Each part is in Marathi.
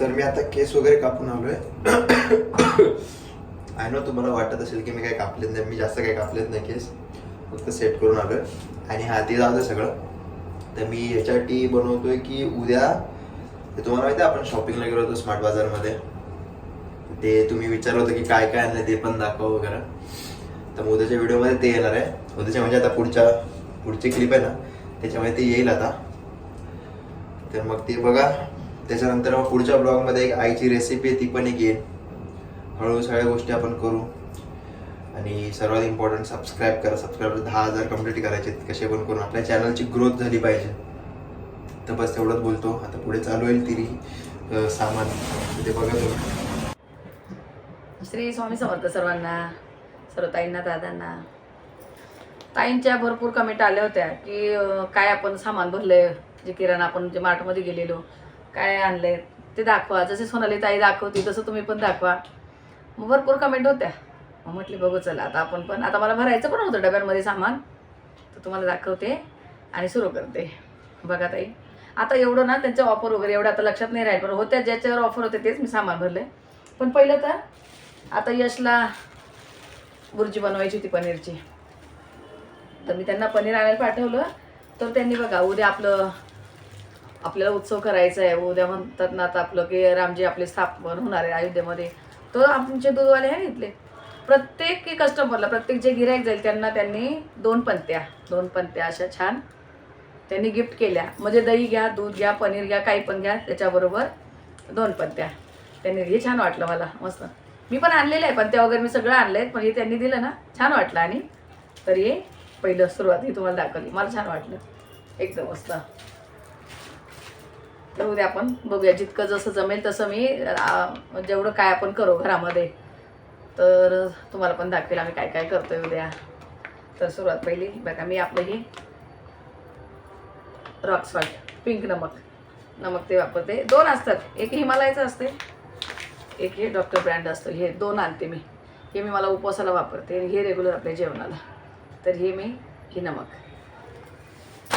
तर मी आता केस वगैरे कापून आलोय. आय नो तुम्हाला वाटत असेल की मी काही कापलेत नाही मी जास्त काही कापलेत नाही केस. फक्त सेट करून आलोय. आणि हा ते जाऊ दे सगळं. तर मी याच्यासाठी बनवतोय की उद्या ते तुम्हाला माहिती आहे आपण शॉपिंगला गेलो होतो स्मार्ट बाजारमध्ये. ते तुम्ही विचारलं होतं की काय काय आणलं ते पण दाखव वगैरे. तर मग उद्याच्या व्हिडिओमध्ये ते येणार आहे. उद्याच्या म्हणजे आता पुढच्या पुढची क्लिप आहे ना त्याच्यामध्ये ते येईल आता. तर मग ते बघा. त्याच्यानंतर मग पुढच्या ब्लॉगमध्ये एक आईची रेसिपी आहे ती पण एक येईल. हळूहळू सगळ्या गोष्टी आपण करू. आणि सर्वात इम्पॉर्टंट सबस्क्राईब करा. सबस्क्राईबर दहा हजार कंप्लीट करायचे कसे पण करून आपल्या चॅनलची ग्रोथ झाली पाहिजे. तर बस तेवढंच बोलतो. आता पुढे चालू होईल तिरी सामान. ते बघा तुम्ही श्री स्वामी समर्थ सर्वांना सर्व ताईंना दादांना. ताईंच्या भरपूर कमेंट आल्या होत्या की काय आपण सामान भरलंय? जे किराणा आपण जे मार्टमध्ये गेलेलो. काय आणलंय? ते दाखवा. जसे सोनाली ताई दाखवते तसं तुम्ही पण दाखवा. मग भरपूर कमेंट होत्या. मग म्हटली बघू चला आता आपण पण आता मला भरायचं पण होतं डब्यांमध्ये सामान. तर तुम्हाला दाखवते आणि सुरू करते. बघा ताई. आता एवढं ना त्यांच्या ऑफर वगैरे एवढं आता लक्षात नाही राहील. पण होत्या ज्याच्यावर ऑफर होते तेच मी सामान भरले पण पहिलं तर आता यशला बुर्जी बनवायची होती पनीरची. तर मी त्यांना पनीर आणायला पाठवलं. तर त्यांनी बघा उद्या आपलं आपल्याला उत्सव करायचा आहे. उद्या म्हणतात ना आता आपलं की रामजी आपले स्थापन होणार आहे अयोध्येमध्ये. तर आमचे दूधवाले आहे घेतले प्रत्येक कस्टमरला प्रत्येक जे गिरायक जाईल त्यांना त्यांनी दोन पंत्या दोन पंत्या अशा छान त्यांनी गिफ्ट केल्या. म्हणजे दही घ्या दूध घ्या पनीर घ्या काही पण घ्या त्याच्याबरोबर दोन पंत्या त्यांनी हे छान वाटलं मला मस्त. मी पण आणलेलं आहे पंत्या वगैरे मी सगळं आणलं आहे पण हे त्यांनी दिलं ना छान वाटलं. आणि तर हे पहिलं सुरुवात ही तुम्हाला दाखवली. मला छान वाटलं. एकदम मस्त. तर उद्या आपण बघूया. जितकं जसं जमेल तसं मी जेवढं काय आपण करू घरामध्ये तर तुम्हाला पण दाखवेल आम्ही काय काय करतोय उद्या. तर सुरुवात पहिली बघा मी आपलं हे रॉक सॉल्ट पिंक नमक. नमक ते वापरते. दोन असतात. एक हिमालयाचं असते. एक हे डॉक्टर ब्रँड असतो. हे दोन आणते मी. हे मी मला उपवासाला वापरते. हे रेग्युलर आपल्या जेवणाला. तर हे मी हे नमक.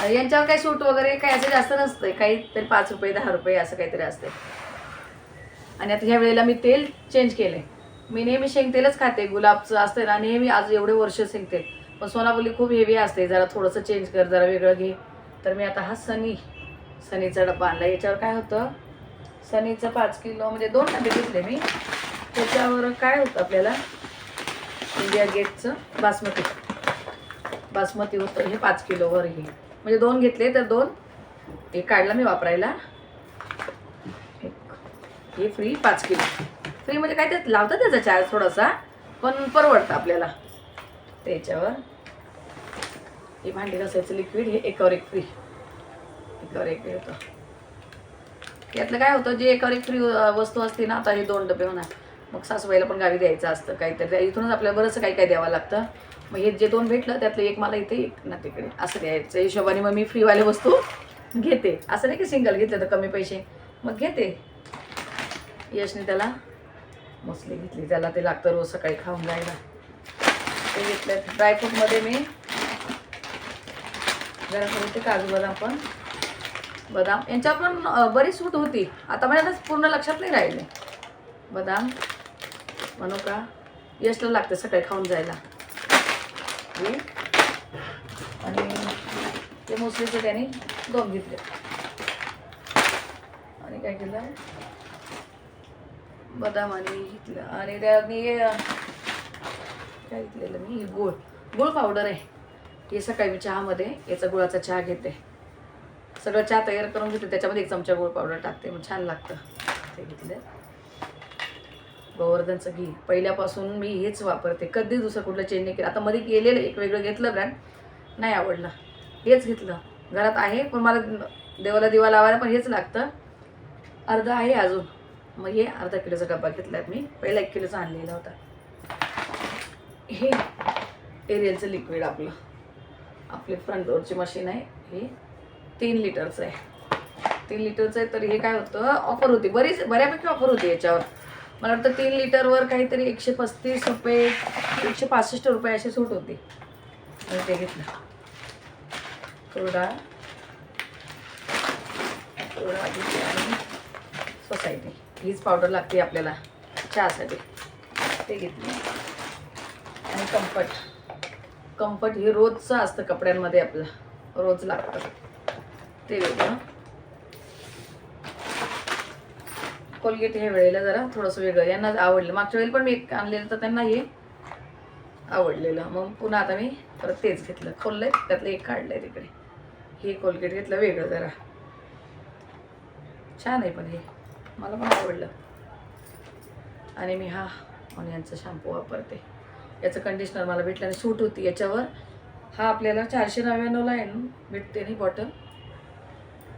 यांच्यावर काही सूट वगैरे काही असं जास्त नसतं काहीतरी पाच रुपये दहा रुपये असं काहीतरी असते आणि आता ह्या वेळेला मी तेल चेंज केले मी नेहमी शेंगतेलच खाते. गुलाबचं असतं ना नेहमी आज एवढे वर्ष शेंगतेल. पण सोनाबुली खूप हेवी असते. जरा थोडंसं चेंज कर जरा वेगळं घे. तर मी आता हा सनी सनीचा डब्बा आणला याच्यावर काय होतं? सनीचं पाच किलो म्हणजे दोन डबे घेतले मी. त्याच्यावर काय होतं आपल्याला? इंडिया गेटचं बासमती. बासमती होतं हे पाच किलोवर हे. म्हणजे दोन घेतले तर दोन. एक काढला मी वापरायला. हे फ्री पाच किलो. फ्री म्हणजे काय ते लावतात त्याचा चार्ज थोडासा पण परवडतं आपल्याला. त्याच्यावर हे भांडी घासायचं लिक्विड हे एकावर एक फ्री एकावर एक होतं यातलं काय होतं जे एकावर एक फ्री वस्तू असते ना आता हे दोन डबे होणार. मग सासूबाईला पण गावी द्यायचं असतं काहीतरी. इथूनच आपल्याला बरंच काही काही द्यावं लागतं. मग हे जे दोन भेटलं त्यातलं एक मला इथे एक ना तिकडे. असं द्यायचं. हिशोबाने मग मी फ्रीवाले वस्तू घेते. असं नाही की सिंगल घेतलं तर कमी पैसे. मग घेते. यशने त्याला मसली घेतली. त्याला ते लागतं रोज सकाळी खाऊन जायला. ते घेतलं. ड्रायफ्रूटमध्ये मी जरा थोडी ते काजू बदाम पण. बदाम. यांच्यावर पण बरी बरीच सूट होती. आता मला पूर्ण लक्षात नाही राहिले. बदाम म्हणू का यशला लागते सकाळी खाऊन जायला. हे आणि ते मुसलीचे त्याने दोन घेतले. आणि काय केलं? बदाम आणि घेतलं आणि त्यानी काय घेतलेलं मी? गुळ. गुळ पावडर आहे. हे सकाळी मी चहामध्ये याचा गुळाचा चहा घेते. सगळं चहा तयार करून घेते. त्याच्यामध्ये एक चमचा गुळ पावडर टाकते. मग छान लागतं. ते घेतलं. गोवर्धनचं घी. पहिल्यापासून मी हेच वापरते. कधी दुसरं कुठलं चेंज नाही केलं. आता मध्ये गेलेलं एक वेगळं घेतलं ब्रँड नाही आवडलं. हेच घेतलं. घरात आहे पण मला देवाला दिवा लावायला पण हेच लागतं. अर्धा आहे अजून. मग हे अर्धा किलोचा डब्बा घेतला मी. पहिला एक किलोचा आणलेला होता. हे एरियलचं लिक्विड आपलं. आपली फ्रंट डोअरची मशीन आहे. हे तीन लिटरचं आहे. तीन लिटरचं आहे तर हे काय होतं? ऑफर होती. बरीच बऱ्यापैकी ऑफर होती याच्यावर. मला वाटतं तीन लिटरवर काहीतरी एकशे पस्तीस रुपये एकशे पासष्ट रुपये अशी सूट होती. आणि ते घेतलं. तुरडा तुरडा आणि सोसायटी. हीच पावडर लागते आपल्याला चहासाठी. ते घेतली. आणि कम्फर्ट. कम्फर्ट हे रोजचं असतं कपड्यांमध्ये आपलं. रोज लागतं. ते वेगळं कोलगेट ह्या वेळेला जरा थोडंसं वेगळं. यांना आवडलं. मागच्या वेळेला पण मी एक आणलेलं तर त्यांना हे आवडलेलं. मग पुन्हा आता मी परत तेच घेतलं. खोललंय त्यातलं एक काढलंय तिकडे. हे कोलगेट घेतलं वेगळं जरा. छान आहे पण हे. मला पण आवडलं. आणि मी हा ऑनियनचा शॅम्पू वापरते. याचं कंडिशनर मला भेटलं आणि सूट होती याच्यावर. हा आपल्याला चारशे नव्याण्णवला आहे ना भेटते नाही बॉटल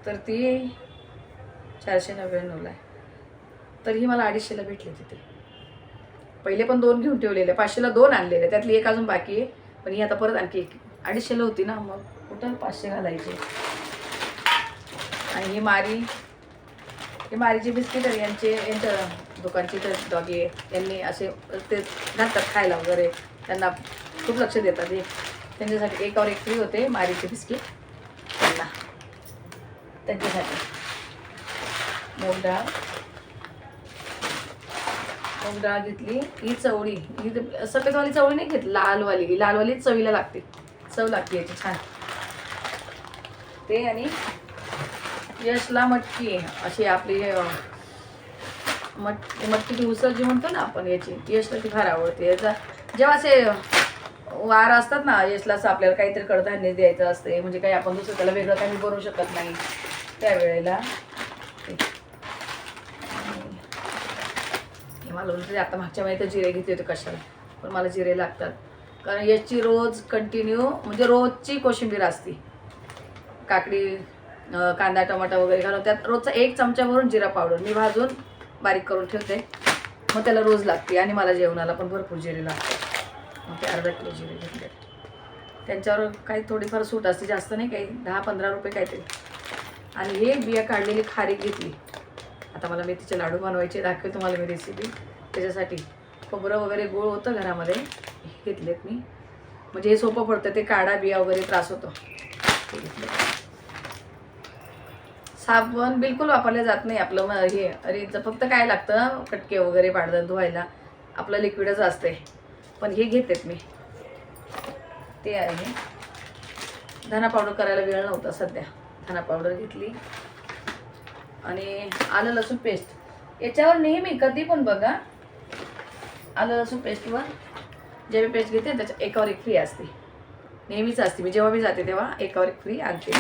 तर ती चारशे नव्याण्णवला आहे. तरीही मला अडीचशेला भेटली तिथे. पहिले पण दोन घेऊन ठेवलेले पाचशेला दोन आणलेले त्यातली एक अजून बाकी आहे. पण ही आता परत आणखी एक. अडीचशेला होती ना मग कुठं पाचशे घालायचे? आणि ही मारी हे मारीचे बिस्किट आहे यांचे यांच्या दुकानचे तर डॉगी यांनी असे ते घालतात खायला वगैरे. त्यांना खूप लक्ष देतात हे. त्यांच्यासाठी एकावर एक फ्री होते मारीचे बिस्किट. त्यांना. त्यांच्यासाठी. मूग डाळ मग डाळ घेतली ही चवळी ही सफेदवाली चवळी नाही घेत लालवाली ही लालवाली चवीला लागते. चव लागते याची छान. ते आणि यशला मटकी अशी आपली मट मटकीची उसळ जी म्हणतो ना आपण याची यशला ती फार आवडते. याचा जेव्हा असे वार असतात ना यशला असं आपल्याला काहीतरी कडधान्य द्यायचं असते म्हणजे काही आपण दुसरं त्याला वेगळं काही करू शकत नाही त्यावेळेला ते. आणि हे म्हणजे मला आता मागच्या महिन्यात जिरे घेतले होते कशाला? पण मला जिरे लागतात. कारण याची रोज कंटिन्यू म्हणजे रोजची कोशिंबीर असते. काकडी कांदा टमाटा वगैरे घालून त्यात रोजचा एक चमचा भरून जिरा पावडर मी भाजून बारीक करून ठेवते. मग त्याला रोज लागते आणि मला जेवणाला पण भरपूर जिरे लागते मग ते अर्धा किलो जिरे घेतले त्यांच्यावर काही थोडीफार सूट असते जास्त नाही काही दहा पंधरा रुपये काहीतरी. आणि हे बिया काढलेली खारीक घेतली. आता मला मेथीचे लाडू बनवायचे दाखवे तुम्हाला मी रेसिपी त्याच्यासाठी खोबरं वगैरे गोळ होतं घरामध्ये. घेतलेत मी. म्हणजे हे सोपं पडतं. ते काढा बिया वगैरे त्रास होतो. साबण बिलकुल वापरले जात नाही. आपलं हे अरे फक्त काय लागतं? कटके वगैरे पाडतात धुवायला. आपलं लिक्विडच असते पण हे घेतेत मी. ते आहे. धना पावडर करायला वेळ नव्हता सध्या. धना पावडर घेतली. आणि आलं लसूण पेस्ट याच्यावर नेहमी कधी पण बघा आलं लसूण पेस्टवर जे मी पेस्ट घेते त्याच्या एकावर एक फ्री असते. नेहमीच असते. मी जेव्हा मी जाते तेव्हा एकावर एक फ्री आणते.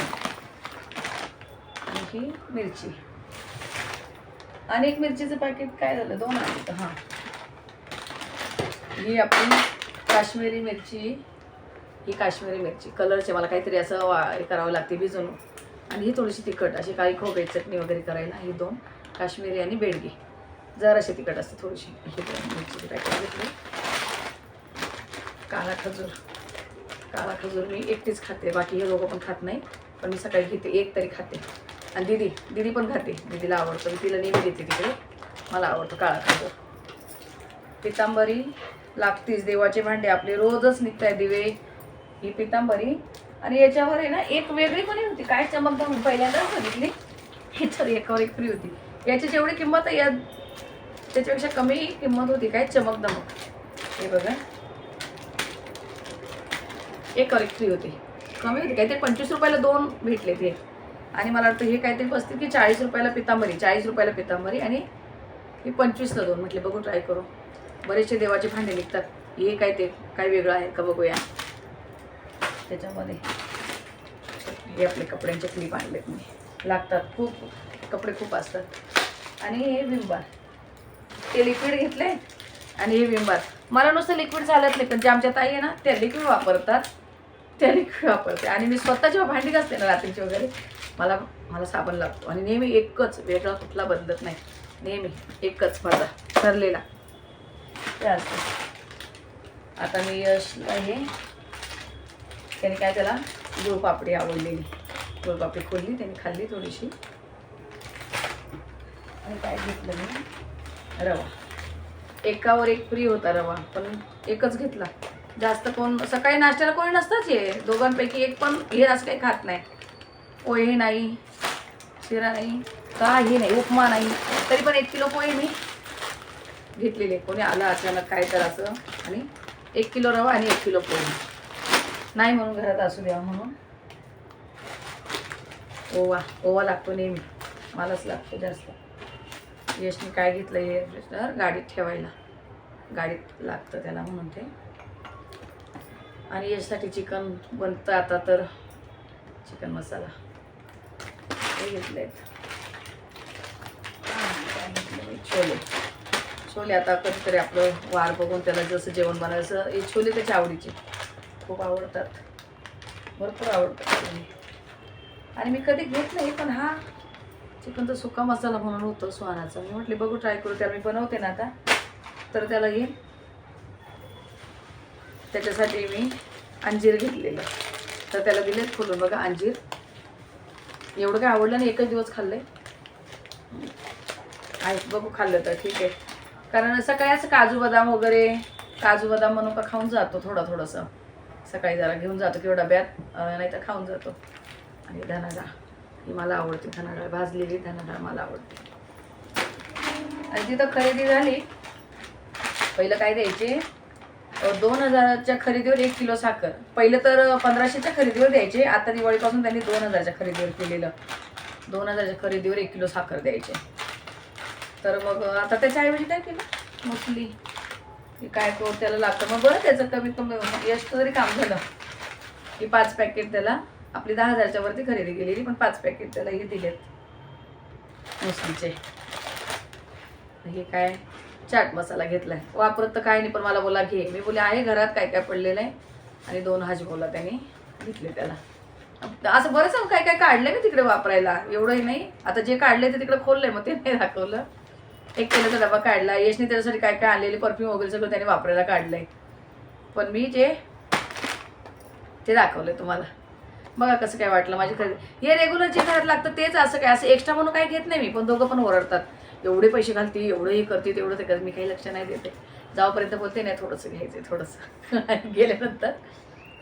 आणखी मिरची. आणि एक मिरचीचं पॅकेट काय झालं? दोन आणले हां. ही आपली काश्मीरी मिरची. ही काश्मीरी मिरची. कलरचे मला काहीतरी असं वा हे करावं लागते भिजून आणि ही थोडीशी तिखट अशी काही खोबरी चटणी वगैरे करायला ही दोन काश्मीरी आणि बेडगी. जराशी तिखट असते थोडीशी. ही दोन पॅकेट घेतली. काळा खजूर. काळा खजूर मी एकटीच खाते बाकी हे लोक पण खात नाही. पण मी सकाळी घेते एक तरी खाते. आणि दिदी दिदी पण खाते. दिदीला आवडतं. मी तिला नेहमी देते तिकडे. मला आवडतं काळा खजूर. पितांबरी लागतीच. देवाचे भांडे आपले रोजच निघताय दिवे. ही पितांबरी आणि याच्यावर आहे ना एक वेगळी पण होती. काय चमकदार पहिल्यांदाच बघितली. ह्याच्यावर एकावर एक फ्री होती. याची जेवढी किंमत आहे या त्याच्यापेक्षा कमी किंमत होती काय? चमकदमक हे बघा. एकावर एक फ्री होती. कमी होती. काहीतरी पंचवीस रुपयाला दोन भेटले ते. आणि मला वाटतं हे काहीतरी बसतील की चाळीस रुपयाला पितांबरी चाळीस रुपयाला पितांबरी आणि हे पंचवीसला दोन म्हटले. बघू ट्राय करू. बरेचसे देवाचे भांडे निघतात. हे काय ते? काय वेगळं आहे का बघूया. त्याच्यामध्ये. हे आपले कपड्यांचे क्लिप आणलेत मी. लागतात खूप कपडे खूप असतात. आणि हे विंबार ते लिक्विड घेतले आणि हे विंबार मला नुसतं लिक्विड चालत नाही पण जे आमच्या ताई आहे ना त्या लिक्विड वापरतात. त्या लिक्विड वापरते. आणि मी स्वतः जेव्हा भांडी घासते ना रात्रीची वगैरे मला मला साबण लागतो. आणि नेहमी एकच वेगळा कुठला बदलत नाही. नेहमी एकच माझा ठरलेला. ते असतं. आता मी यश हे त्याने काय त्याला गुळपापडी आवडलेली गुळपापडी खोलली त्याने खाल्ली थोडीशी. आणि काय घेतलं मी? रवा. एकावर एक फ्री होता रवा पण एकच घेतला. जास्त कोण सकाळी नाश्त्याला कोणी नसताच हे. दोघांपैकी एक पण हे असं काही खात नाही. पोहे नाही शिरा नाही काही नाही उपमा नाही. तरी पण एक किलो पोहे मी घेतलेले. कोणी आलं अचानक काय तर असं. आणि एक किलो रवा आणि एक किलो पोहे. नाही म्हणून घरात असू द्या म्हणून. ओवा ओवा लागतो नेहमी. मलाच लागतो जास्त. यशने काय घेतलं हे फ्रेशनर गाडीत ठेवायला. गाडीत लागतं त्याला म्हणून ते. आणि याच्यासाठी चिकन बनतं आता तर. चिकन मसाला. हे घेतले छोले. छोले आता कधीतरी आपलं वार बघून त्याला जसं जेवण बनायचं हे छोले त्याच्या आवडीचे. खूप आवडतात. भरपूर आवडतात आणि मी कधी घेत नाही पण हा चिकनचा सुका मसाला म्हणून होतो स्वानाचा मी म्हटले बघू ट्राय करू त्याला मी बनवते ना आता. तर त्याला घेईन. त्याच्यासाठी मी अंजीर घेतलेलं. तर त्याला दिले फुलून बघा अंजीर. एवढं काय आवडलं नाही एकच दिवस खाल्ले आहे बघू खाल्लं तर ठीक आहे. कारण सकाळी असं काजू बदाम वगैरे काजू बदाम म्हणून का खाऊन जातो थोडं थोडंसं सकाळी जरा घेऊन जातो किंवा डब्यात नाही तर खाऊन जातो. आणि धनाडाळ ही मला आवडते. धनाडाळ भाजलेली धनाडाळ मला आवडते. आणि तिथं खरेदी झाली. पहिलं काय द्यायचे? दोन हजाराच्या खरेदीवर एक किलो साखर. पहिलं तर पंधराशेच्या खरेदीवर द्यायचे. आता दिवाळीपासून त्यांनी दोन हजारच्या खरेदीवर केलेलं. दोन हजारच्या खरेदीवर एक किलो साखर द्यायचे. तर मग आता त्याच्याऐवजी काय केलं? मोस्टली की काय तो त्याला लागतं. मग बरं त्याचं कमीत कमी यश तरी काम झालं. की पाच पॅकेट त्याला आपली दहा हजारच्या वरती खरेदी केलेली पण पाच पॅकेट त्याला हे दिलेत. मोसमीचे हे काय? चाट मसाला घेतलाय. वापरत तर काय नाही पण मला बोला घे. मी बोले आहे घरात काय काय पडलेलं आहे? आणि दोन हाज बोला त्यांनी घेतले त्याला. असं बरं सांग काय काय काढलंय मी तिकडे वापरायला? एवढंही नाही. आता जे काढले ते तिकडे खोललंय मग ते नाही दाखवलं. एक तेलाचा डबा काढला. यशने त्याच्यासाठी काय काय आणलेले परफ्यूम वगैरे सगळं त्याने वापरायला काढलंय. पण मी जे ते दाखवलंय तुम्हाला. बघा कसं काय वाटलं माझी खरेदी. हे रेग्युलर जे घरात लागतं तेच असं काय असं एक्स्ट्रा म्हणून काही घेत नाही मी पण दोघं पण ओरडतात. एवढे पैसे घालते एवढं हे करते तेवढं ते करते. मी काही लक्ष नाही देते. जाऊपर्यंत बोलते नाही थोडंसं घ्यायचं थोडंसं. गेल्यानंतर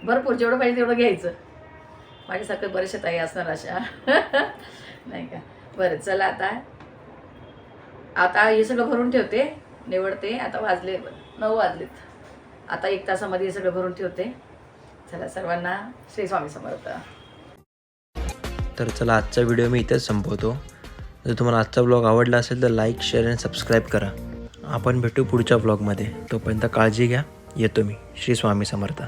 भरपूर जेवढं पाहिजे तेवढं घ्यायचं. माझ्यासारखं बरेचशा ताई असणार अशा. नाही का? बरं चला आता. आता हे सगळं भरून ठेवते निवडते आता वाजले नऊ वाजलेत. आता एक तासामध्ये हे सगळं भरून ठेवते. चला सर्वांना श्री स्वामी समर्थ. तर चला आजचा व्हिडिओ मी इथेच संपवतो. जर तुम्हाला आजचा ब्लॉग आवडला असेल तर लाईक शेअर आणि सबस्क्राईब करा. आपण भेटू पुढच्या ब्लॉगमध्ये तोपर्यंत काळजी घ्या. येतो मी. श्री स्वामी समर्थ.